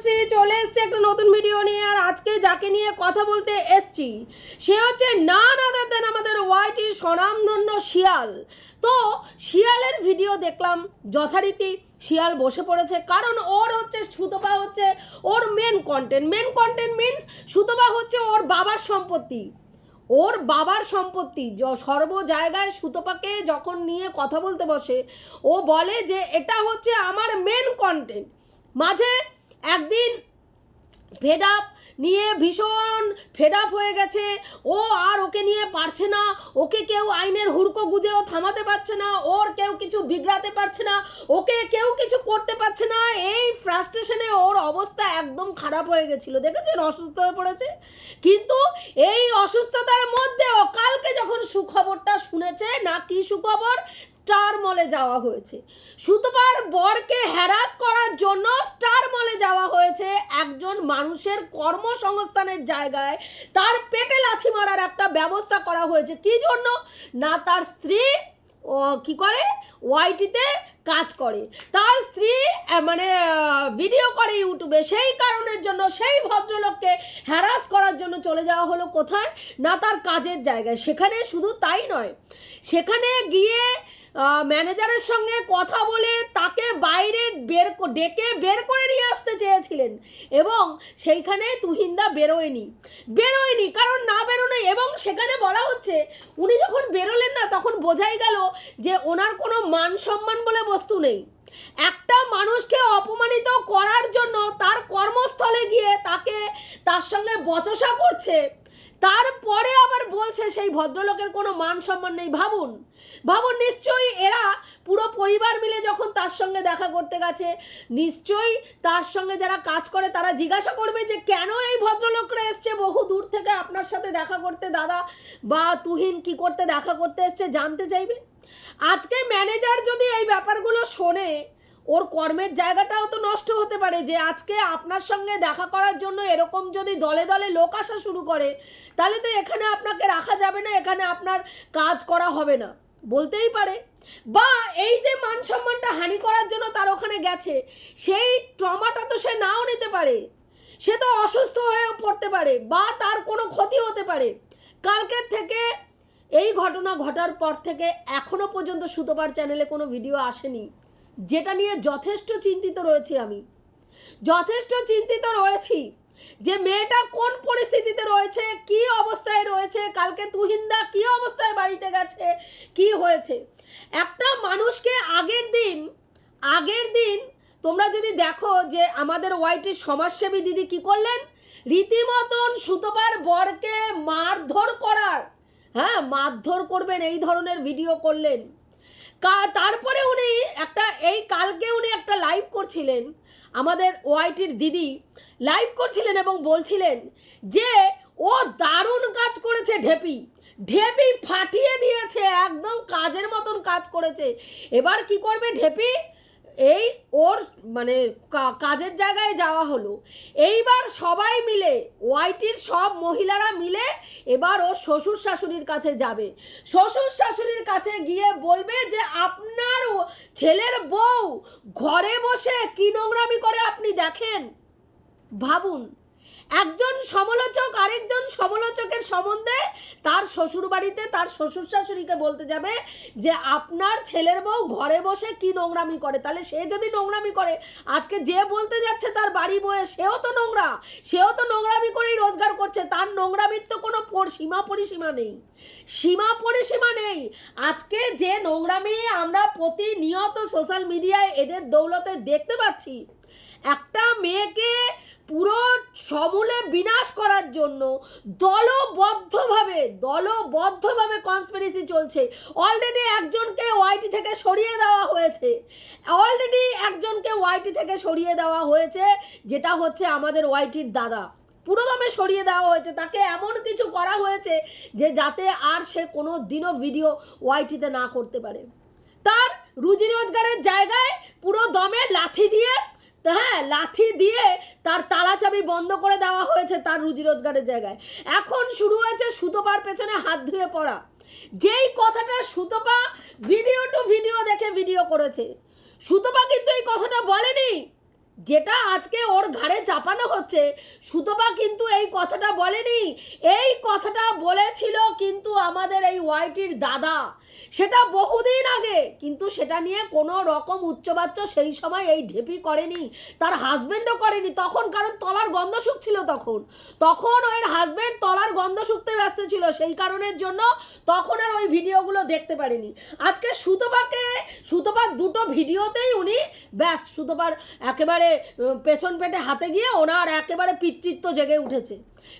তনুশ্রী চলে এসছে একটা নতুন ভিডিও নিয়ে আর আজকে যাকে নিয়ে কথা বলতে এসছি, সে হচ্ছে না না দেন আমাদের ওয়াইটি স্বনামধন্য শিয়াল। তো শিয়ালের ভিডিও দেখলাম, যথারীতি শিয়াল বসে পড়েছে, কারণ ওর হচ্ছে সুতপা হচ্ছে ওর main content main content means Sutapa হচ্ছে ওর বাবার সম্পত্তি। ওর বাবার সম্পত্তি সর্ব জায়গায় সুতপাকে যখন নিয়ে কথা বলতে বসে, ও বলে যে এটা হচ্ছে আমার মেন কন্টেন্ট মাঝে একদিন ফেড আপ নিয়ে ভীষণ ফেড আপ হয়ে গেছে। ও আর ওকে নিয়ে পারছে না। ওকে কেউ আইনের হুড়কো গুজেও থামাতে পারছে না। ওর কেউ কিছু বিগড়াতে পারছে না। ওকে কেউ কিছু করতে পারছে না। এই ফ্রাস্ট্রেশনে ওর অবস্থা একদম খারাপ হয়ে গেছিল। দেখেছেন? অসুস্থ হয়ে পড়েছে। কিন্তু এই অসুস্থতার মধ্যেও কালকে যখন সুখবরটা শুনেছে, না কি সুখবর? স্টার মলে যাওয়া হয়েছে। সুতপার বরকে হ্যারাস করার জন্য স্টার মলে যাওয়া হয়েছে। একজন মানুষের কর্মসংস্থানের জায়গায় তার পেটে লাথি মারার একটা ব্যবস্থা করা হয়েছে। কি জন্য? না, তার স্ত্রী ও কি করে? ওয়াইটিতে কাজ করে। তার স্ত্রী মানে ভিডিও করে ইউটিউবে। সেই কারণের জন্য, সেই ভদ্রলোককে হ্যারাস করার জন্য চলে যাওয়া হলো কোথায়? না, তার কাজের জায়গায়। সেখানে শুধু তাই নয়, সেখানে গিয়ে ম্যানেজারের সঙ্গে কথা বলে তাকে বাইরে বের ডেকে বের করে নিয়ে আসতে চেয়েছিলেন এবং সেইখানে তুহিন্দা বেরোয়নি। বেরোয়নি, কারণ না বেরোনো এবং সেখানে বলা হচ্ছে, উনি যখন বেরোলেন না, তখন বোঝাই গেল যে ওনার কোনো মান সম্মান বলে বস্তু নেই। একটা মানুষকে অপমানিত করার জন্য তার কর্মস্থলে গিয়ে তাকে তার সঙ্গে বচসা করছে। তারপরে আবার বলছে সেই ভদ্রলোকের কোনো মান সম্মান নেই। ভাবুন ভাবুন, নিশ্চয়ই এরা পুরো পরিবার মিলে যখন তার সঙ্গে দেখা করতে গেছে, নিশ্চয়ই তার সঙ্গে যারা কাজ করে তারা জিজ্ঞাসা করবে যে, কেন এই ভদ্রলোকরা এসছে? বহু দূর থেকে আপনার সাথে দেখা করতে দাদা বা তুহিন কি করতে, দেখা করতে এসছে? জানতে চাইবে? আজকে ম্যানেজার যদি এই ব্যাপারগুলো শোনে, ওর কর্মের জায়গাটাও তো নষ্ট হতে পারে যে আজকে আপনার সঙ্গে দেখা করার জন্য এরকম যদি দলে দলে লোক আসা শুরু করে, তাহলে তো এখানে আপনাকে রাখা যাবে না, এখানে আপনার কাজ করা হবে না। বলতেই পারে। বা এই যে মান সম্মানটা হানি করার জন্য তার ওখানে গেছে, সেই ট্রমাটা তো সে নাও নিতে পারে। সে তো অসুস্থ হয়ে পড়তে পারে বা তার কোনো ক্ষতি হতে পারে। কালকের থেকে এই ঘটনা ঘটার পর থেকে এখনও পর্যন্ত সুতোপার চ্যানেলে কোনো ভিডিও আসেনি, যেটা নিয়ে যথেষ্ট চিন্তিত রয়েছি আমি। যথেষ্ট চিন্তিত রয়েছি যে মেয়েটা কোন পরিস্থিতিতে রয়েছে, কি অবস্থায় রয়েছে, কালকে তুহিন্দা কি অবস্থায় বাড়িতে গেছে, কি হয়েছে। একটা মানুষকে আগের দিন আগের দিন তোমরা যদি দেখো যে আমাদের ওয়াইটির সমাজসেবী দিদি কি করলেন? রীতিমতন সুতোপার বরকে মারধর করার হ্যাঁ মারধর করবেন, এই ধরনের ভিডিও করলেন। কা- তারপরে উনি একটা, এই কালকে উনি একটা লাইভ করছিলেন, আমাদের ওয়াইটির দিদি। লাইভ করছিলেন এবং বলছিলেন যে, ও দারুণ কাজ করেছে ঢেপি। ঢেপি ফাটিয়ে দিয়েছে, একদম কাজের মতন কাজ করেছে। এবার কি করবে ঢেপি? এই ওর মানে কাজের জায়গায় যাওয়া হলো। এইবার সবাই মিলে, ওয়াইটির সব মহিলারা মিলে এবার ওর শ্বশুর শাশুড়ির কাছে যাবে। শ্বশুর শাশুড়ির কাছে গিয়ে বলবে যে, আপনার ছেলের বউ ঘরে বসে কি নোংরামি করে আপনি দেখেন? ভাবুন। একজন সমালোচক আরেকজন সমালোচকের সম্বন্ধে তার শ্বশুর বাড়িতে তার শ্বশুর শাশুড়িকে বলতে যাবে যে আপনার ছেলের বউ ঘরে বসে কি নোংরামি করে? তাহলে সে যদি নোংরামি করে, আজকে যে বলতে যাচ্ছে তার বাড়ি বয়ে, সেও তো নোংরা। সেও তো নোংরামি করেই রোজগার করছে। তার নোংরামির তো কোনো সীমা পরিসীমা নেই। সীমা পরিসীমা নেই। আজকে যে নোংরামি আমরা প্রতিনিয়ত সোশ্যাল মিডিয়ায় এদের দৌলতে দেখতে পাচ্ছি একটা মেয়েকে পুরো সমূলে বিনাশ করার জন্য দলবদ্ধভাবে দলবদ্ধভাবে কনস্পিরেসি চলছে। অলরেডি একজনকে ওয়াইটি থেকে সরিয়ে দেওয়া হয়েছে। অলরেডি একজনকে ওয়াইটি থেকে সরিয়ে দেওয়া হয়েছে, যেটা হচ্ছে আমাদের ওয়াইটির দাদা। পুরোদমে সরিয়ে দেওয়া হয়েছে। তাকে এমন কিছু করা হয়েছে যে যাতে আর সে কোনো দিনও ভিডিও ওয়াইটিতে না করতে পারে। তার রুজি রোজগারের জায়গায় পুরো দমে লাথি দিয়ে হ্যাঁ লাথি দিয়ে তার তালা চাবি বন্ধ করে দেওয়া হয়েছে তার রুজি রোজগারের জায়গায়। এখন শুরু হয়েছে সুতোপার পেছনে হাত ধুয়ে পড়া। যেই কথাটা সুতোপা ভিডিও টু ভিডিও দেখে ভিডিও করেছে। সুতোপা কিন্তু এই কথাটা বলেনি। যেটা আজকে ওর ঘাড়ে চাপানো হচ্ছে, সুতপা কিন্তু এই কথাটা বলেনি। এই কথাটা বলেছিল কিন্তু আমাদের এই ওয়াইটির দাদা। সেটা বহুদিন আগে, কিন্তু সেটা নিয়ে কোনো রকম উচ্চবাচ্য সেই সময় এই ঢেপি করেনি। তার হাজবেন্ডও করেনি, তখন কারণ তলার গন্ধ শুকছিল তখন। তখন ওর হাজবেন্ড তলার গন্ধ শুকতে ব্যস্ত ছিল, সেই কারণের জন্য তখন আর ওই ভিডিওগুলো দেখতে পারেনি। আজকে সুতপাকে, সুতপার দুটো ভিডিওতেই উনি ব্যাস সুতপার একেবারে পেছন পেটে হাতে গিয়ে ওনার একেবারে পিতৃত্ব জেগে উঠেছে।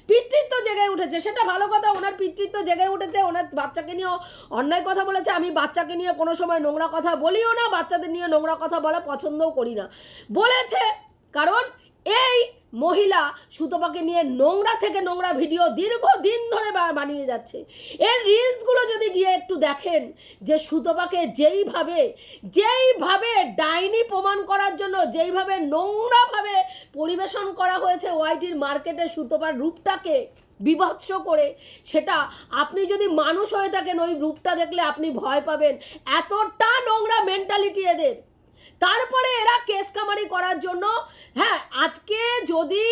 পিতৃত্ব জেগে উঠেছে, সেটা ভালো কথা, ওনার পিতৃত্ব জেগে উঠেছে, ওনার বাচ্চাকে নিয়েও অন্যায় কথা বলেছে, আমি বাচ্চাকে নিয়ে কোনো সময় নোংরা কথা বলিও না, বাচ্চাদের নিয়ে নোংরা কথা বলা পছন্দও করি না। বলেছে, কারণ এই মহিলা সুতপাকে নিয়ে নোংরা থেকে নোংরা ভিডিও দীর্ঘদিন ধরে বানিয়ে যাচ্ছে। এর রিলসগুলো যদি গিয়ে একটু দেখেন যে সুতপাকে যেইভাবে যেইভাবে ডাইনি প্রমাণ করার জন্য, যেইভাবে নোংরাভাবে পরিবেশন করা হয়েছে ওয়াইটির মার্কেটে সুতপার রূপটাকে বিভৎস করে, সেটা আপনি যদি মানুষ হয়ে থাকেন, ওই রূপটা দেখলে আপনি ভয় পাবেন। এতটা নোংরা মেন্টালিটি এদের। তারপরে এরা কেস কামারি করার জন্য হ্যাঁ আজকে যদি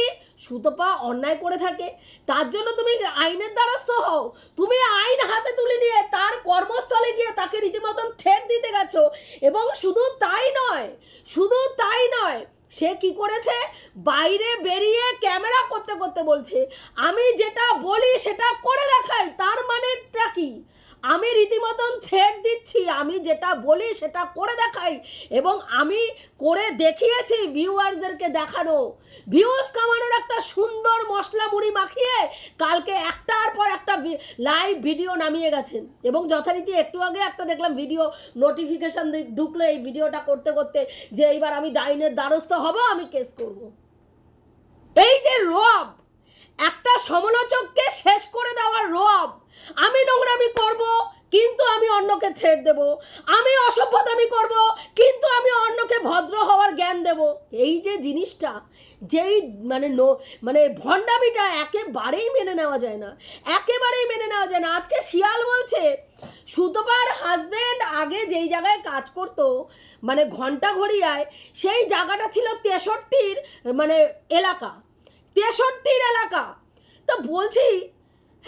সুতপা অন্যায় করে থাকে, তার জন্য তুমি আইনের দ্বারস্থ হও। তুমি আইন হাতে তুলে নিয়ে তার কর্মস্থলে গিয়ে তাকে রীতিমতন ঠেট দিতে গেছো। এবং শুধু তাই নয়, শুধু তাই নয়, সে কি করেছে? বাইরে বেরিয়ে ক্যামেরা করতে করতে বলছে, আমি যেটা বলি সেটা করে দেখাই, তার মানেটা কি? আমি রীতিমতন ছেড় দিচ্ছি, আমি যেটা বলি সেটা করে দেখাই এবং আমি করে দেখিয়েছি ভিউয়ার্সদেরকে দেখানো। ভিউজ কামানোর একটা সুন্দর মশলা মুড়ি মাখিয়ে কালকে একটার পর একটা লাইভ ভিডিও নামিয়ে গেছেন। এবং যথারীতি একটু আগে একটা দেখলাম ভিডিও নোটিফিকেশান ঢুকলো এই ভিডিওটা করতে করতে যে এইবার আমি ডাইনের দ্বারস্থ হব, আমি কেস করব। এই যে রব, একটা সমালোচককে শেষ করে দেওয়ার রব আমি নোংরামি করব, কিন্তু আমি অন্যকে ছেড় দেব। আমি অসভ্যতামি করব, কিন্তু আমি অন্যকে ভদ্র হওয়ার জ্ঞান দেব। এই যে জিনিসটা, যেই মানে নো মানে ভণ্ডামিটা একেবারেই মেনে নেওয়া যায় না, একেবারেই মেনে নেওয়া যায় না। আজকে শিয়াল বলছে, সুতপার হাজবেন্ড আগে যেই জায়গায় কাজ করতো মানে ঘণ্টা ঘড়িয়ায় সেই জায়গাটা ছিল তেষট্টির মানে এলাকা, তেষট্টির এলাকা। তা বলছি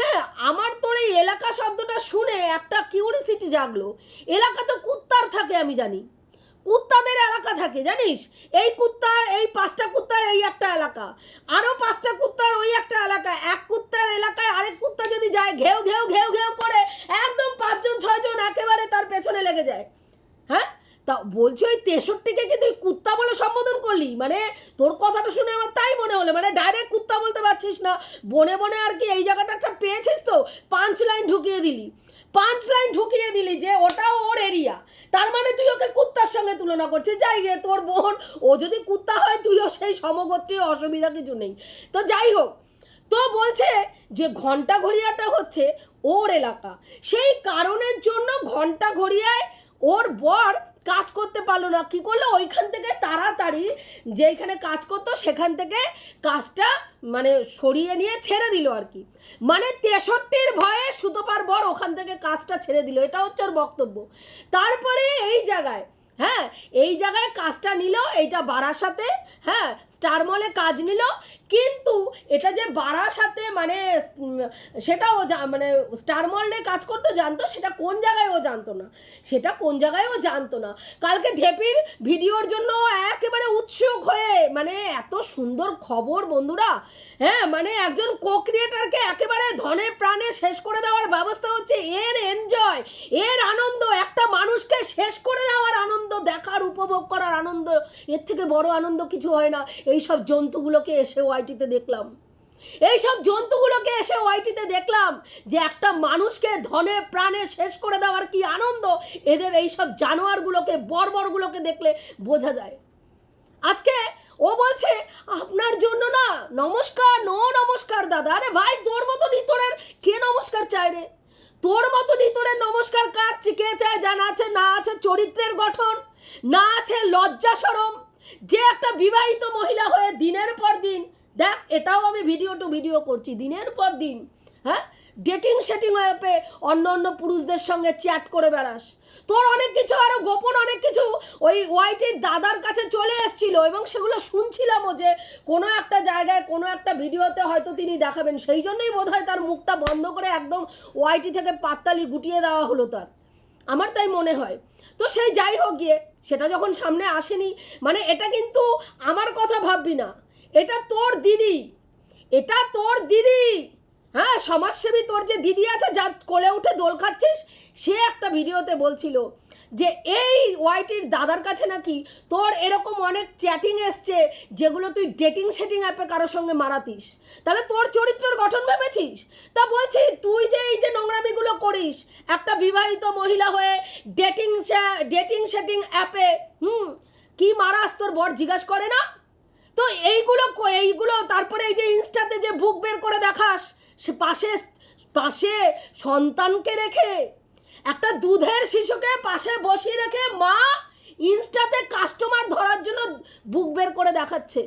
হ্যাঁ আমার তোর এই এলাকা শব্দটা শুনে একটা কিউরিসিটি জাগলো। এলাকা তো কুত্তার থাকে, আমি জানি। কুত্তাদের এলাকা থাকে, জানিস? এই কুত্তার, এই পাঁচটা কুত্তার এই একটা এলাকা। আরও পাঁচটা কুত্তার ওই একটা এলাকা। এক কুত্তার এলাকায় আরেক কুত্তা যদি যায়, ঘেউ ঘেউ ঘেউ ঘেউ করে একদম পাঁচজন, ছয়জন একেবারে তার পেছনে লেগে যায়। হ্যাঁ? তা বলছি ওই তেষট্টিকে কি তুই কুত্তা বলে সম্বোধন করলি। মানে তোর কথাটা শুনে আমার তাই মনে হলো। মানে ডাইরেক্ট কুত্তা বলতে পারছিস না। বনে বনে আর কি এই জায়গাটা একটা পেয়েছিস তো? পাঁচ লাইন ঢুকিয়ে দিলি। পাঁচ লাইন ঢুকিয়ে দিলি যে ওটাও ওর এরিয়া তার মানে তুই ওকে কুত্তার সঙ্গে তুলনা করছিস। যাই গে, তোর বোন, ও যদি কুত্তা হয়, তুইও সেই সমগোত্রীয় অসুবিধা কিছু নেই। তো যাই হোক, তো বলছে যে ঘণ্টা ঘড়িয়াটা হচ্ছে ওর এলাকা। সেই কারণের জন্য ঘণ্টা ঘড়িয়ায় ওর বর কাজ করতে পারল না। কী করল? ওইখান থেকে তাড়াতাড়ি যেখানে কাজ করতো, সেখান থেকে কাজটা মানে সরিয়ে নিয়ে ছেড়ে দিল আর কি। মানে তেষট্টির ভয়ে সুতোপার বর ওখান থেকে কাজটা ছেড়ে দিল। এটা হচ্ছে ওর বক্তব্য। তারপরে এই জায়গায় হ্যাঁ এই জায়গায় কাজটা নিল, এইটা বারাসাতে হ্যাঁ স্টার মলে কাজ নিল কিন্তু এটা যে বারাসাতে মানে উম, সেটা ও মানে স্টার মলে কাজ করতো জানতো? সেটা কোন জায়গায় ও জানতো না? সেটা কোন জায়গায় ও জানতো না? কালকে ঢেপির ভিডিওর জন্য একেবারে উৎসুক হয়ে মানে এত সুন্দর খবর বন্ধুরা হ্যাঁ মানে একজন কো ক্রিয়েটারকে একেবারে ধনে প্রাণে শেষ করে দেওয়ার ব্যবস্থা হচ্ছে এর এনজয় এর আনন্দ একটা মানুষকে শেষ করে দেওয়ার আনন্দ দেখার উপভোগ করার আনন্দ এর থেকে বড় আনন্দ কিছু হয় না। এই সব জন্তুগুলোকে এসে ওয়াইটিতে দেখলাম। এই সব জন্তুগুলোকে এসে ওয়াইটিতে দেখলাম যে একটা মানুষকে ধনে প্রাণে শেষ করে দেওয়ার কি আনন্দ? এদের এই সব জানোয়ারগুলোকে, বর্বরগুলোকে দেখলে বোঝা যায়। আজকে ও বলছে, আপনার জন্য না, নমস্কার, নো নমস্কার দাদা। আরে ভাই, তোর মতো নিতরের কে নমস্কার চায় রে? তোর মতো নিতরের নমস্কার কার কে চায় জানা আছে? না আছে চরিত্রের গঠন, না আছে লজ্জা সরম। যে একটা বিবাহিত মহিলা হয়ে দিনের পর দিন দেখ, এটাও আমি ভিডিও টু ভিডিও করছি, দিনের পর দিন হ্যাঁ? ডেটিং সেটিং অ্যাপে অন্য অন্য পুরুষদের সঙ্গে চ্যাট করে বেড়াস। তোর অনেক কিছু আরও গোপন অনেক কিছু ওই ওয়াইটির দাদার কাছে চলে এসেছিল এবং সেগুলো শুনছিলামও যে কোনো একটা জায়গায়, কোনো একটা ভিডিওতে হয়তো তিনি দেখাবেন। সেই জন্যই বোধ তার মুখটা বন্ধ করে একদম ওয়াইটি থেকে পাত্তালি গুটিয়ে দেওয়া হলো তার। আমার তাই মনে হয়। তো সেই যাই হোক গিয়ে, সেটা যখন সামনে আসেনি মানে এটা কিন্তু আমার কথা ভাববি না। এটা তোর দিদি। এটা তোর দিদি। হ্যাঁ সমাজসেবী তোর যে দিদি আছে যা কোলে উঠে দোল খাচ্ছিস, সে একটা ভিডিওতে বলছিল যে, এই ওয়াইটির দাদার কাছে নাকি তোর এরকম অনেক চ্যাটিং এসছে, যেগুলো তুই ডেটিং সেটিং অ্যাপে কারোর সঙ্গে মারাতিস। তাহলে তোর চরিত্রের গঠন ভেবেছিস? তা বলছি, তুই যে এই যে নোংরামিগুলো করিস, একটা বিবাহিত মহিলা হয়ে ডেটিং ডেটিং সেটিং অ্যাপে, হুম, কি মারাস তোর বর জিজ্ঞাসা করে না? তো এইগুলো এইগুলো তারপরে এই যে ইনস্টাতে যে বুক বের করে দেখাস, সে পাশে পাশে সন্তানকে রেখে একটা দুধের শিশুকে পাশে বসিয়ে রেখে মা ইনস্টাতে কাস্টমার ধরার জন্য বুক বের করে দেখাচ্ছে।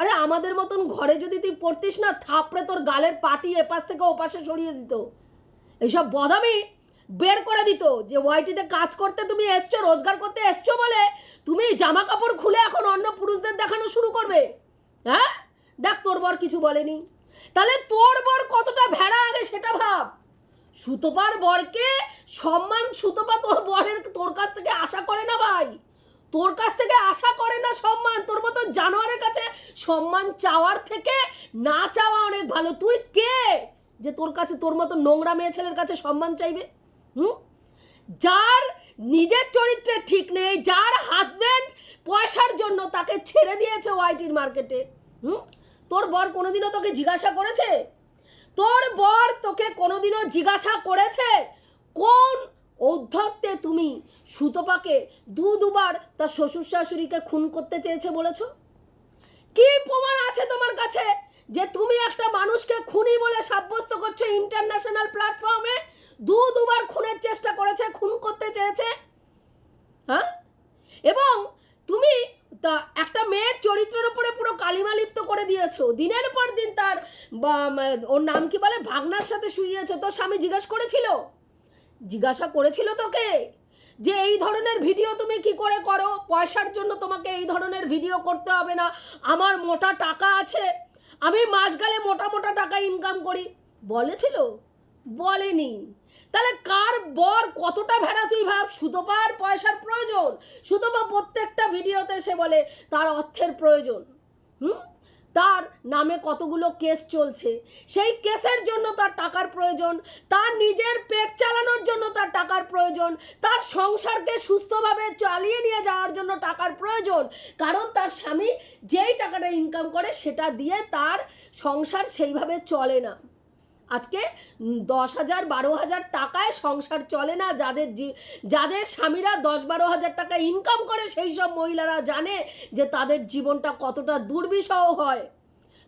আরে আমাদের মতন ঘরে যদি তুই পড়তিস না, থাপড়ে তোর গালের পাটি এপাশ থেকে ওপাশে সরিয়ে দিত। এইসব বদামি বের করে দিত। যে ওয়াইটিতে কাজ করতে তুমি এসছো, রোজগার করতে এসছো বলে, তুমি জামা কাপড় খুলে এখন অন্য পুরুষদের দেখানো শুরু করবে। হ্যাঁ? দেখ তোর বর কিছু বলেনি। তাহলে তোর বর কতটা ভেড়া আগে সেটা ভাব। সুতোপার বরকে সম্মান সুতোপা তোর বরের, তোর কাছ থেকে আশা করে না ভাই। তোর কাছ থেকে আশা করে না সম্মান। তোর মতো জানোয়ারের কাছে সম্মান চাওয়ার থেকে না চাওয়া অনেক ভালো। তুই কে? যে তোর কাছে তোর মতো নোংরা মেয়ে ছেলের কাছে সম্মান চাইবে? হুম? যার নিজের চরিত্রে ঠিক নেই, যার হাজবেন্ড পয়সার জন্য তাকে ছেড়ে দিয়েছে ওয়াইটির মার্কেটে হুম? তোর বর কোনোদিনও তোকে জিজ্ঞাসা করেছে? তোর বর তোকে কোনোদিনও জিজ্ঞাসা করেছে? কোন ঔদ্ধত্যে তুমি সুতপাকে দু দুবার তার শ্বশুর শাশুড়িকে খুন করতে চেয়েছে বলেছ? কি প্রমাণ আছে তোমার কাছে যে তুমি একটা মানুষকে খুনি বলে সাব্যস্ত করছ ইন্টারন্যাশনাল প্ল্যাটফর্মে দু দুবার খুনের চেষ্টা করেছে, খুন করতে চেয়েছে। হ্যাঁ? এবং তুমি তা একটা মেয়ের চরিত্রের উপরে পুরো কালিমা লিপ্ত করে দিয়েছ। দিনের পর দিন তার ওর নাম কি বলে? ভাগনার সাথে শুইয়েছো। তোর স্বামী জিজ্ঞাসা করেছিল? জিজ্ঞাসা করেছিল তোকে? যে এই ধরনের ভিডিও তুমি কি করে করো? পয়সার জন্য তোমাকে এই ধরনের ভিডিও করতে হবে না। আমার মোটা টাকা আছে। আমি মাস গেলে মোটা মোটা টাকা ইনকাম করি। বলেছিল? বলেনি। তাহলে কার বর কতটা ভেড়া তুই ভাব? সুতোপার পয়সার প্রয়োজন। সুতোপা প্রত্যেকটা ভিডিওতে সে বলে, তার অর্থের প্রয়োজন। হুম? তার নামে কতগুলো কেস চলছে? সেই কেসের জন্য তার টাকার প্রয়োজন। তার নিজের পেট চালানোর জন্য তার টাকার প্রয়োজন। তার সংসারকে সুস্থভাবে চালিয়ে নিয়ে যাওয়ার জন্য টাকার প্রয়োজন। কারণ তার স্বামী যেই টাকাটা ইনকাম করে, সেটা দিয়ে তার সংসার সেইভাবে চলে না। আজকে দশ হাজার, বারো হাজার টাকায় সংসার চলে না। যাদের যাদের স্বামীরা দশ, বারো হাজার টাকা ইনকাম করে, সেই সব মহিলারা জানে যে তাদের জীবনটা কতটা দুর্বিষহ হয়।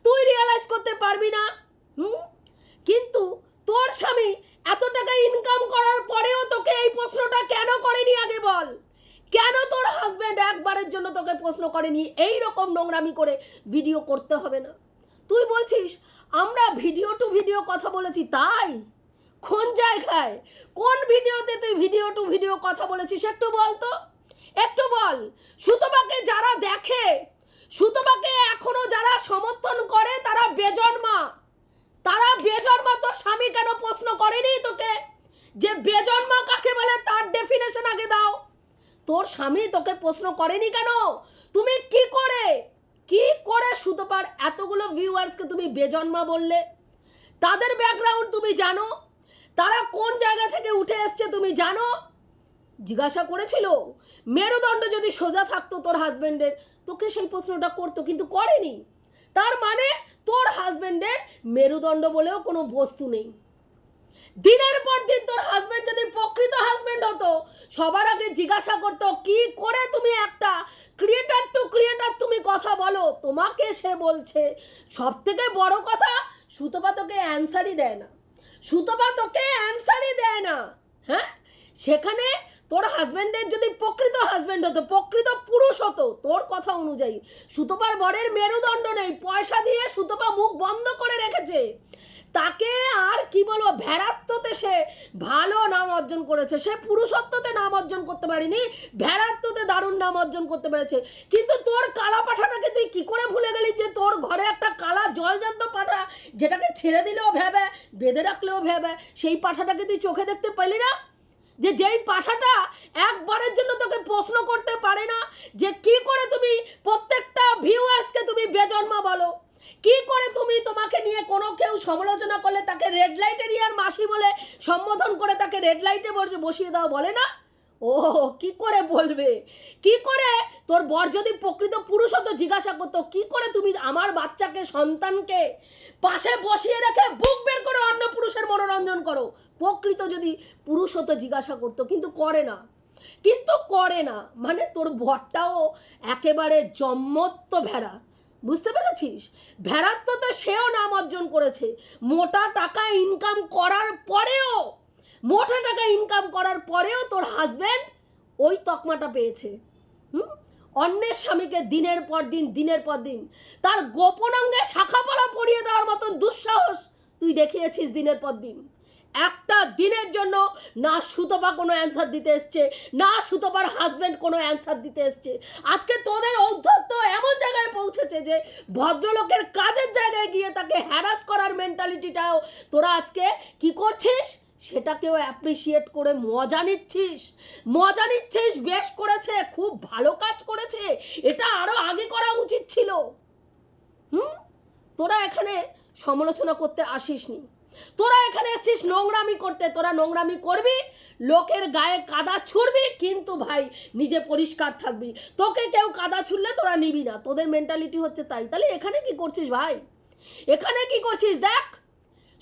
তুই রিয়েলাইজ করতে পারবি না। হুম? কিন্তু তোর স্বামী এত টাকা ইনকাম করার পরেও তোকে এই প্রশ্নটা কেন করেনি আগে বল? কেন তোর হাজব্যান্ড একবারের জন্য তোকে প্রশ্ন করেনি? এই রকম নোংরামি করে ভিডিও করতে হবে না। তুই বলছিস, আমরা ভিডিও টু ভিডিও কথা বলেছি তাই? কোন জায়গায়? কোন ভিডিওতে তুই ভিডিও টু ভিডিও কথা বলেছিস একটু বল তো। একটু বল। সুতপাকে যারা দেখে, সুতপাকে এখনও যারা সমর্থন করে, তারা বেজন্মা। তারা বেজন্মা তোর স্বামী কেন প্রশ্ন করেনি তোকে? যে বেজন্মা কাকে বলে তার ডেফিনেশন আগে দাও। তোর স্বামী তোকে প্রশ্ন করেনি কেন? তুমি কি করে কি করে সুতপার এতগুলো ভিউয়ার্সকে তুমি বেজন্মা বললে? তাদের ব্যাকগ্রাউন্ড তুমি জানো? তারা কোন জায়গা থেকে উঠে এসছে তুমি জানো? জিজ্ঞাসা করেছিল, মেরুদণ্ড যদি সোজা থাকতো তোর হাজব্যান্ডের তোকে সেই প্রশ্নটা করতো, কিন্তু করেনি। তার মানে তোর হাজব্যান্ডের মেরুদণ্ড বলেও কোনো বস্তু নেই। দিনের পর দিন তোর হাজবেন্ড যদি প্রকৃত হাজবেন্ড হতো, সবার আগে জিজ্ঞাসা করতো, কি করে তুমি একটা ক্রিয়েটার টু ক্রিয়েটার তুমি কথা বলো? তোমাকে সে বলছে সব থেকে বড় কথা, সুতপা তোকে অ্যান্সারই দেয় না। সুতপা তোকে অ্যান্সারই দেয় না। হ্যাঁ? সেখানে তোর হাজবেন্ডের যদি প্রকৃত হাজবেন্ড হতো, প্রকৃত পুরুষ হতো, তোর কথা অনুযায়ী সুতপার বরের মেরুদণ্ড নেই। পয়সা দিয়ে সুতপা মুখ বন্ধ করে রেখেছে। তাকে আর কি বলব ভেড়াত্মতে সে ভালো নাম অর্জন করেছে। সে পুরুষত্বতে নাম অর্জন করতে পারেনি ভেড়াত্মতে দারুণ নাম অর্জন করতে পেরেছে। কিন্তু তোর কালা পাঠাটাকে তুই কি করে ভুলে গেলি যে তোর ঘরে একটা কালা জলজান্ত পাঠা যেটাকে ছেড়ে দিলেও ভেবে, বেঁধে রাখলেও ভেবে, সেই পাঠাটাকে তুই চোখে দেখতে পেলি না? যে যেই পাঠাটা একবারের জন্য তোকে প্রশ্ন করতে পারে না, যে কি করে তুমি প্রত্যেকটা ভিউয়ার্সকে তুমি বেজন্মা বলো? কি করে তুমি কেউ সমালোচনা করলে তাকে রেড লাইট এরিয়ার মাসি বলে সম্বোধন করে তাকে রেড লাইটে বসিয়ে দাও, বলে না? ও, কি করে বলবে? কি করে? তোর বর যদি প্রকৃত পুরুষ হতো জিজ্ঞাসা করতো, কি করে তুমি আমার বাচ্চাকে, সন্তানকে পাশে বসিয়ে রেখে বুক বের করে অন্য পুরুষের মনোরঞ্জন করো? প্রকৃত যদি পুরুষ হতো জিজ্ঞাসা করতো, কিন্তু করে না। কিন্তু করে না। মানে তোর বরটাও একেবারে জম্মত্ব ভেড়া। বুঝতে পেরেছিস? ভেড়াত্মতে সেও নাম অর্জন করেছে। মোটা টাকা ইনকাম করার পরেও, মোটা টাকা ইনকাম করার পরেও তোর হাজব্যান্ড ওই তকমাটা পেয়েছে। হুম? অন্যের স্বামীকে দিনের পর দিন, দিনের পর দিন, তার গোপনাঙ্গে শাখাপালা পরিয়ে দেওয়ার মতন দুঃসাহস তুই দেখিয়েছিস দিনের পর দিন। একটা দিনের জন্য না সুতপা কোনো অ্যান্সার দিতে এসছে, না সুতপার হাজব্যান্ড কোনো অ্যান্সার দিতে এসছে। আজকে তোদের ঔদ্ধত্য এমন জায়গায় পৌঁছেছে যে ভদ্রলোকের কাজের জায়গায় গিয়ে তাকে হ্যারাস করার মেন্টালিটিটাও তোরা আজকে কি করছিস? সেটাকেও অ্যাপ্রিসিয়েট করে মজা নিচ্ছিস। মজা নিচ্ছিস, বেশ করেছে, খুব ভালো কাজ করেছে। এটা আরও আগে করা উচিত ছিল। হুম? তোরা এখানে সমালোচনা করতে আসিসনি। তোরা এখানে এসছিস নোংরামি করতে, তোরা নোংরামি করবি, লোকের গায়ে কাদা ছুড়বি, কিন্তু ভাই নিজে পরিষ্কার থাকবি। তোকে কেউ কাদা ছুড়লে তোরা নিবি না, তোদের মেন্টালিটি হচ্ছে তাই। তাহলে এখানে কি করছিস ভাই? এখানে কি করছিস দেখ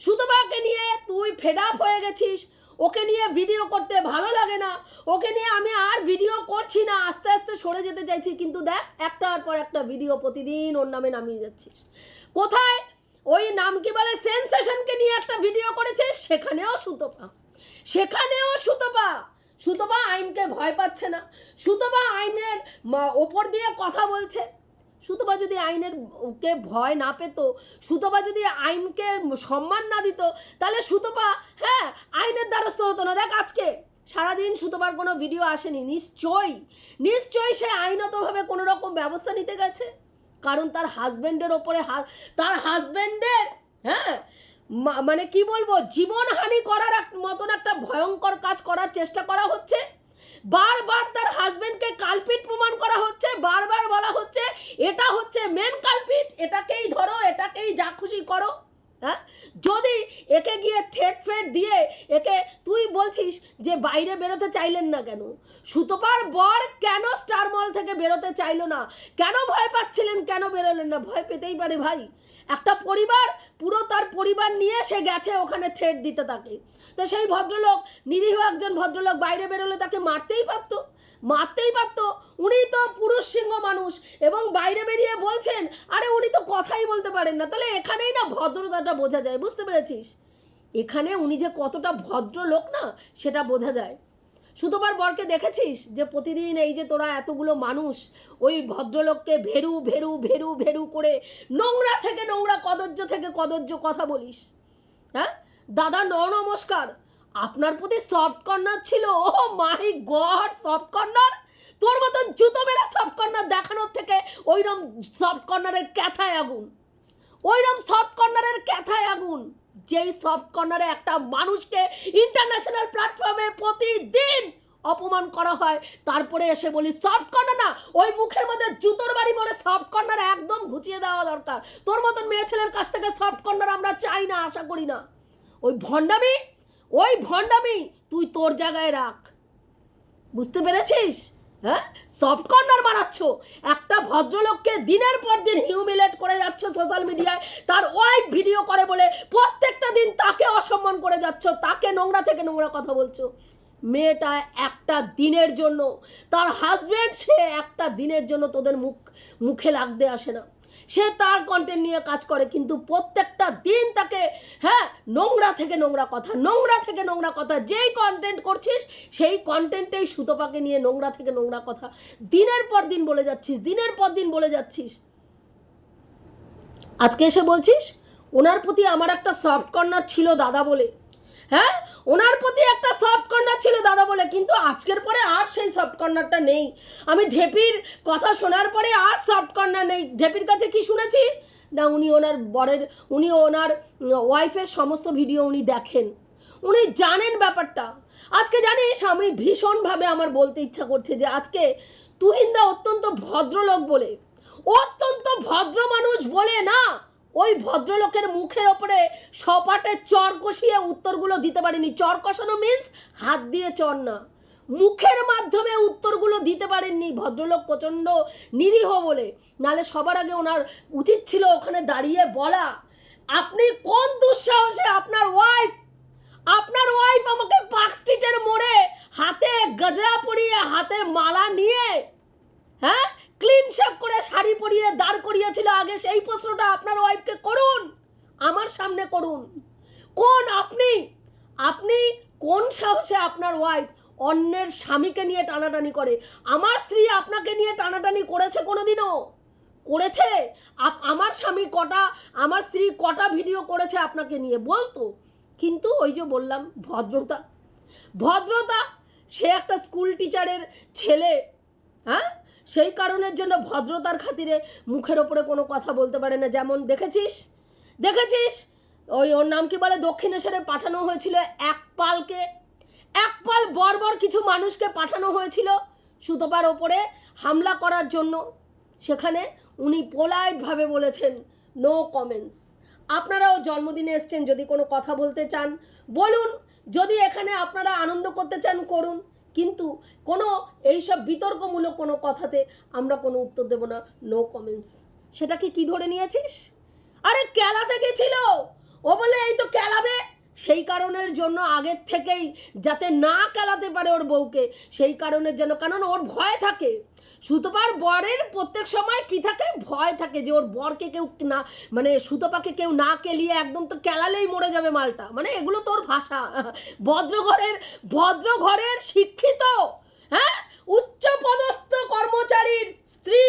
সুতপাকে নিয়ে তুই ফেড আপ হয়ে গেছিস, ওকে নিয়ে ভিডিও করতে ভালো লাগে না, ওকে নিয়ে আমি আর ভিডিও করছি না, আস্তে আস্তে সরে যেতে চাইছি, কিন্তু দেখ একটার পর একটা ভিডিও প্রতিদিন ওর নামে নামিয়ে যাচ্ছিস। কোথায়? ওই নাম কি বলে? সেন্সেশনকে নিয়ে একটা ভিডিও করেছে, সেখানেও সুতপা। সেখানেও সুতপা। সুতপা আইনকে ভয় পাচ্ছে না। সুতপা আইনের ওপর দিয়ে কথা বলছে। সুতপা যদি আইনের কে ভয় না পেত, সুতপা যদি আইনকে সম্মান না দিত, তাহলে সুতপা হ্যাঁ আইনের দ্বারস্থ হতো না। দেখ আজকে, সারাদিন সুতপার কোনো ভিডিও আসেনি। নিশ্চয়ই নিশ্চয়ই সে আইনতভাবে কোনো রকম ব্যবস্থা নিতে গেছে। কারণ তার হাজব্যান্ডের ওপরে তার হাজব্যান্ডের হ্যাঁ মানে কি বলব, জীবনহানি করার মতন একটা ভয়ঙ্কর কাজ করার চেষ্টা করা হচ্ছে। বারবার তার হাজব্যান্ডকে কালপিট প্রমাণ করা হচ্ছে, বারবার বলা হচ্ছে, এটা হচ্ছে মেন কালপিট, এটাকেই ধরো, এটাকেই যা খুশি করো। হ্যাঁ? যদি একে গিয়ে থ্রেট ফেট দিয়ে একে তুই বলছিস যে বাইরে বেরোতে চাইলেন না কেন? সুতপার বর কেন স্টার মল থেকে বেরোতে চাইলো না? কেন ভয় পাচ্ছিলেন? কেন বেরোলেন না? ভয় পেতেই পারে ভাই। একটা পরিবার, পুরো তার পরিবার নিয়ে সে গেছে ওখানে থ্রেট দিতে তাকে। তো সেই ভদ্রলোক, নিরীহ একজন ভদ্রলোক বাইরে বেরোলে তাকে মারতেই পারতো। মারতেই পারতো। উনি তো পুরুষ সিংহ মানুষ এবং বাইরে বেরিয়ে বলছেন, আরে উনি তো কথাই বলতে পারেন না। তাহলে এখানেই না ভদ্রতাটা বোঝা যায়, বুঝতে পেরেছিস? এখানে উনি যে কতটা ভদ্র লোক না, সেটা বোঝা যায়। সুতোবার বরকে দেখেছিস যে প্রতিদিন এই যে তোরা এতগুলো মানুষ, ওই ভদ্রলোককে ভেরু ভেরু ভেরু ভেরু করে নোংরা থেকে নোংরা কদর্য থেকে কদর্য কথা বলিস? হ্যাঁ? দাদা ন নমস্কার। আপনার প্রতি সফট কর্নার ছিল। Oh my god soft corner তোর মতন জুতো মেরা সফট কর্নার দেখানোর থেকে ওইরম সফট কর্নারের ক্যাথায় আগুন। ওইরকম সফট কর্নারের ক্যাথায় আগুন। যেই সফট কর্নারে একটা মানুষকে ইন্টারন্যাশনাল প্ল্যাটফর্মে প্রতিদিন অপমান করা হয়, তারপরে এসে বলি সফট কর্নার না, ওই মুখের মধ্যে জুতোর বাড়ি মনে সফট কর্নার একদম ঘুচিয়ে দেওয়া দরকার। তোর মতন মেয়ে ছেলের কাছ থেকে সফট কর্নার আমরা চাই না, আশা করি না। ওই ভণ্ডামি ওই ভণ্ডামি তুই তোর জায়গায় রাখ। বুঝতে পেরেছিস? হ্যাঁ? সফট কর্নার বানাচ্ছ। একটা ভদ্রলোককে দিনের পর দিন হিউমিলেট করে যাচ্ছ সোশ্যাল মিডিয়ায়, তার ওয়াইফ ভিডিও করে বলে প্রত্যেকটা দিন তাকে অসম্মান করে যাচ্ছ, তাকে নোংরা থেকে নোংরা কথা বলছো। মেয়েটা একটা দিনের জন্য, তার হাজব্যান্ড সে একটা দিনের জন্য তোদের মুখ, মুখে লাগতে আসে না। সে তার কন্টেন্ট নিয়ে কাজ করে, কিন্তু প্রত্যেকটা দিন তাকে হ্যাঁ নোংরা থেকে নোংরা কথা, নোংরা থেকে নোংরা কথা, যেই কন্টেন্ট করছিস, সেই কন্টেন্টেই সুতপাকে নিয়ে নোংরা থেকে নোংরা কথা, দিনের পর দিন বলে যাচ্ছিস, দিনের পর দিন বলে যাচ্ছিস। আজকে এসে বলছিস, ওনার প্রতি আমার একটা সফট কর্নার ছিল দাদা বলে। হ্যাঁ? ওনার প্রতি একটা সফট কর্নার ছিল দাদা বলে, কিন্তু আজকের পরে আর সেই সফট কর্নারটা নেই। আমি ঢেপির কথা শোনার পরে আর সফট কর্নার নেই। ঢেপির কাছে কি শুনেছি? না, উনি ওনার বরের, উনি ওনার ওয়াইফের সমস্ত ভিডিও উনি দেখেন। উনি জানেন ব্যাপারটা। আজকে জানিস, আমি ভীষণভাবে আমার বলতে ইচ্ছা করছে যে আজকে তুহিন্দা অত্যন্ত ভদ্রলোক বলে, অত্যন্ত ভদ্র মানুষ বলে না ওই ভদ্রলোকের মুখের ওপরে সপাটে চর কষিয়ে উত্তরগুলো দিতে পারেনি। চর কষানো মিন্স হাত দিয়ে চর না। মুখের মাধ্যমে উত্তরগুলো দিতে পারেননি। ভদ্রলোক প্রচণ্ড নিরীহ বলে। নালে সবার আগে ওনার উচিত ছিল ওখানে দাঁড়িয়ে বলা। আপনি কোন দুঃসাহসে আপনার ওয়াইফ আপনার ওয়াইফ আমাকে পার্ক স্ট্রিটের মোড়ে হাতে গজরা পরিয়ে, হাতে মালা নিয়ে হ্যাঁ? ক্লিন শেপ করে শাড়ি পরিয়ে দাঁড় করিয়েছিল আগে সেই প্রশ্নটা আপনার ওয়াইফকে করুন। আমার সামনে করুন। কোন আপনি? আপনি কোন সাহসে আপনার ওয়াইফ অন্যের স্বামীকে নিয়ে টানাটানি করে? আমার স্ত্রী আপনাকে নিয়ে টানাটানি করেছে কোনো দিনও করেছে আমার স্বামী কটা, আমার স্ত্রী কটা ভিডিও করেছে আপনাকে নিয়ে? বলতো কিন্তু ওই যে বললাম, ভদ্রতা। ভদ্রতা, সে একটা স্কুল টিচারের ছেলে হ্যাঁ? সেই কারণের জন্য ভদ্রতার খাতিরে মুখের ওপরে কোনো কথা বলতে পারে না। যেমন, দেখেছিস? দেখেছিস? ওই ওর নাম কি বলে? দক্ষিণেশ্বরে পাঠানো হয়েছিল এক পালকে। এক পাল বর্বর কিছু মানুষকে পাঠানো হয়েছিল সুতোপার ওপরে হামলা করার জন্য। সেখানে উনি পোলাইটভাবে বলেছেন নো কমেন্টস আপনারাও জন্মদিনে এসছেন, যদি কোনো কথা বলতে চান, বলুন। যদি এখানে আপনারা আনন্দ করতে চান, করুন। কিন্তু কোনো এইসব বিতর্কমূলক কোনো কথাতে আমরা কোনো উত্তর দেব না নো কমেন্টস সেটাকে কি ধরে নিয়েছিস? আরে কেলাতে গেছিল! ও বলে, এই তো কেলাবে! সেই কারণের জন্য আগের থেকেই যাতে না কেলাতে পারে ওর বউকে, সেই কারণের জন্য। কারণ ওর ভয় থাকে। সুতপার বরের প্রত্যেক সময় কি থাকে? ভয় থাকে যে ওর বরকে কেউ না মানে সুতপাকে কেউ না কেলিয়ে একদম তো কেলালেই মরে যাবে মালটা। মানে এগুলো তোর ভাষা। ভদ্রঘরের ভদ্রঘরের শিক্ষিত হ্যাঁ? উচ্চ পদস্থ কর্মচারীর স্ত্রী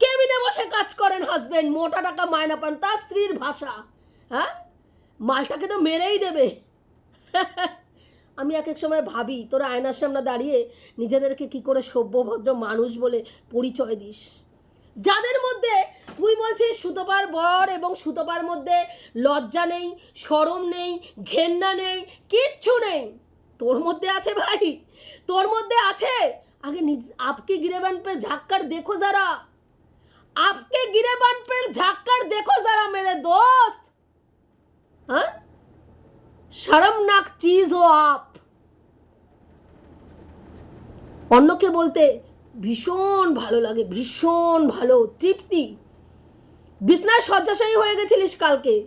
কেবিনে বসে কাজ করেন হাজবেন্ড মোটা টাকা মায়না পান, তার স্ত্রীর ভাষা হ্যাঁ? মালটাকে তো মেরেই দেবে। আমি এক এক সময় ভাবি, তোরা আয়নার সামনে দাঁড়িয়ে নিজেদেরকে কি করে সভ্যভদ্র মানুষ বলে পরিচয় দিস? যাদের মধ্যে তুই বলছিস সুতোপার বর এবং সুতোপার মধ্যে লজ্জা নেই সরম নেই, ঘেন্না নেই, কিচ্ছু নেই। তোর মধ্যে আছে ভাই, তোর মধ্যে আছে। আগে নিজ, আপকে গিরে বানপের ঝাক্কার দেখো যারা। আপকে গিরে বানপের ঝাক্কার দেখো যারা, মেরে দোস্ত। হ্যাঁ? শরমনাক চিজ ও আপ। অন্যকে বলতে ভীষণ ভালো লাগে, ভীষণ ভালো, তৃপ্তি। বিছনায় শয্যাশায়ী হয়ে গেছিলিস কালকে।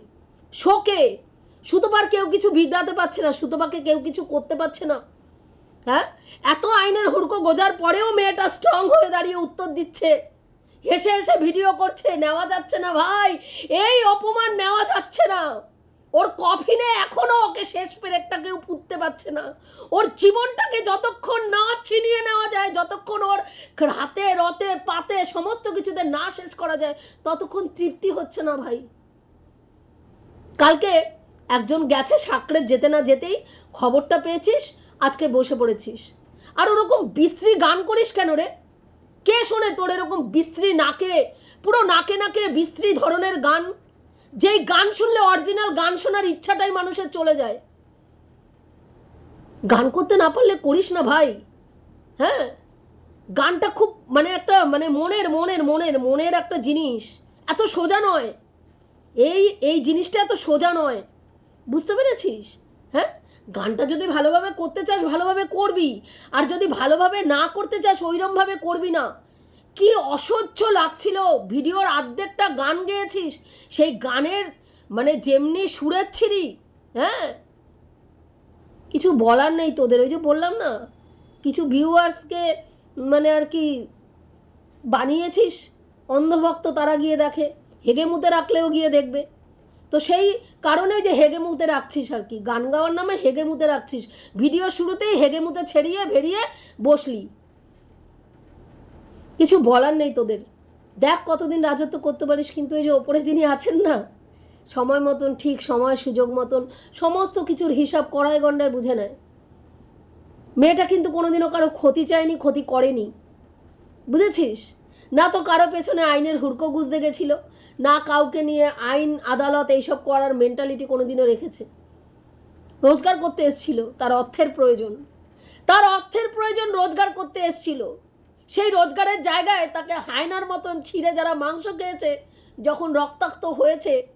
শোকে। সুতোপার কেউ কিছু বিদ্যাতে পারছে না, সুতোপাকে কেউ কিছু করতে পারছে না। হ্যাঁ? এত আইনের হুড়কো গোজার পরেও মেয়েটা স্ট্রং হয়ে দাঁড়িয়ে উত্তর দিচ্ছে। হেসে হেসে ভিডিও করছে, নেওয়া যাচ্ছে না ভাই। এই অপমান নেওয়া যাচ্ছে না। ওর কফিনে এখনও ওকে শেষ পেরেকটা কেউ পুঁততে পারছে না। ওর জীবনটাকে যতক্ষণ না ছিনিয়ে নেওয়া যায়, যতক্ষণ ওর হাতে, রতে, পাতে সমস্ত কিছুতে না শেষ করা যায়, ততক্ষণ তৃপ্তি হচ্ছে না ভাই। কালকে একজন গেছে সাঁকড়ে যেতে না যেতেই, খবরটা পেয়েছিস, আজকে বসে পড়েছিস। আর ওরকম বিশ্রী গান করিস কেন রে? কে শোনে তোর এরকম বিশ্রী নাকে, পুরো নাকে নাকে বিশ্রী ধরনের গান? যেই গান শুনলে অরিজিনাল গান শোনার ইচ্ছাটাই মানুষের চলে যায়। গান করতে না পারলে করিস না ভাই। হ্যাঁ? গানটা খুব মানে একটা মানে মনের মনের মনের মনের একটা জিনিস। এত সোজা নয়। এই এই জিনিসটা এত সোজা নয়। বুঝতে পেরেছিস? হ্যাঁ? গানটা যদি ভালোভাবে করতে চাস, ভালোভাবে করবি। আর যদি ভালোভাবে না করতে চাস, ওইরমভাবে করবি না। কি অসহ্য লাগছিল। ভিডিওর আর্ধেকটা গান গেয়েছিস, সেই গানের মানে যেমনি সুরের ছিরি হ্যাঁ? কিছু বলার নেই তোদের, ওই যে বললাম না, কিছু ভিউয়ার্সকে মানে আর কি বানিয়েছিস? অন্ধভক্ত তারা গিয়ে দেখে হেগে মুতে রাখলেও গিয়ে দেখবে। তো সেই কারণে যে হেগে মুতে রাখছিস আর কি, গান গাওয়ার নামে হেগে মুতে রাখছিস। ভিডিও শুরুতেই হেগে মুতে ছেড়িয়ে ভেরিয়ে বসলি। কিছু বলার নেই তোদের। দেখ কতদিন রাজত্ব করতে পারিস, কিন্তু এই যে ওপরে যিনি আছেন না, সময় মতন, ঠিক সময়, সুযোগ মতন, সমস্ত কিছুর হিসাব কড়াই গন্ডায় বুঝে নেয়। মেয়েটা কিন্তু কোনোদিনও কারও ক্ষতি চায়নি, ক্ষতি করেনি। বুঝেছিস? না তো কারও পেছনে আইনের হুড়কো গুজতে গেছিল, না কাউকে নিয়ে আইন, আদালত এইসব করার মেন্টালিটি কোনোদিনও রেখেছে। রোজগার করতে এসছিল, তার অর্থের প্রয়োজন। তার অর্থের প্রয়োজন রোজগার করতে এসছিল। সেই রোজগারের জায়গায় তাকে হায়নার মতন ছিঁড়ে যারা মাংস খেয়েছে, যখন রক্তাক্ত হয়েছে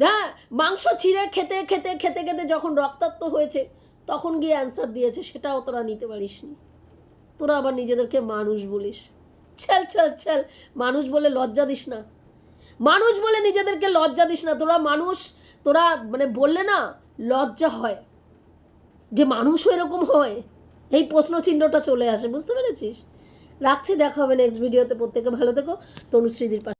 হ্যাঁ মাংস ছিঁড়ে খেতে খেতে খেতে খেতে যখন রক্তাক্ত হয়েছে, তখন গিয়ে অ্যান্সার দিয়েছে, সেটাও তোরা নিতে পারিসনি। তোরা আবার নিজেদেরকে মানুষ বলিস। ছ্যাল ছ্যাল ছ্যাল মানুষ বলে লজ্জা দিস না। মানুষ বলে নিজেদেরকে লজ্জা দিস না। তোরা মানুষ, তোরা মানে বললে না, লজ্জা হয়। যে মানুষও এরকম হয়। এই প্রশ্ন চিহ্নটা চলে আসে, বুঝতে পেরেছিস? রাখছি দেখা হবে নেক্সট ভিডিওতে প্রত্যেকে ভালো থেকো। তনুশ্রীদির পাশে।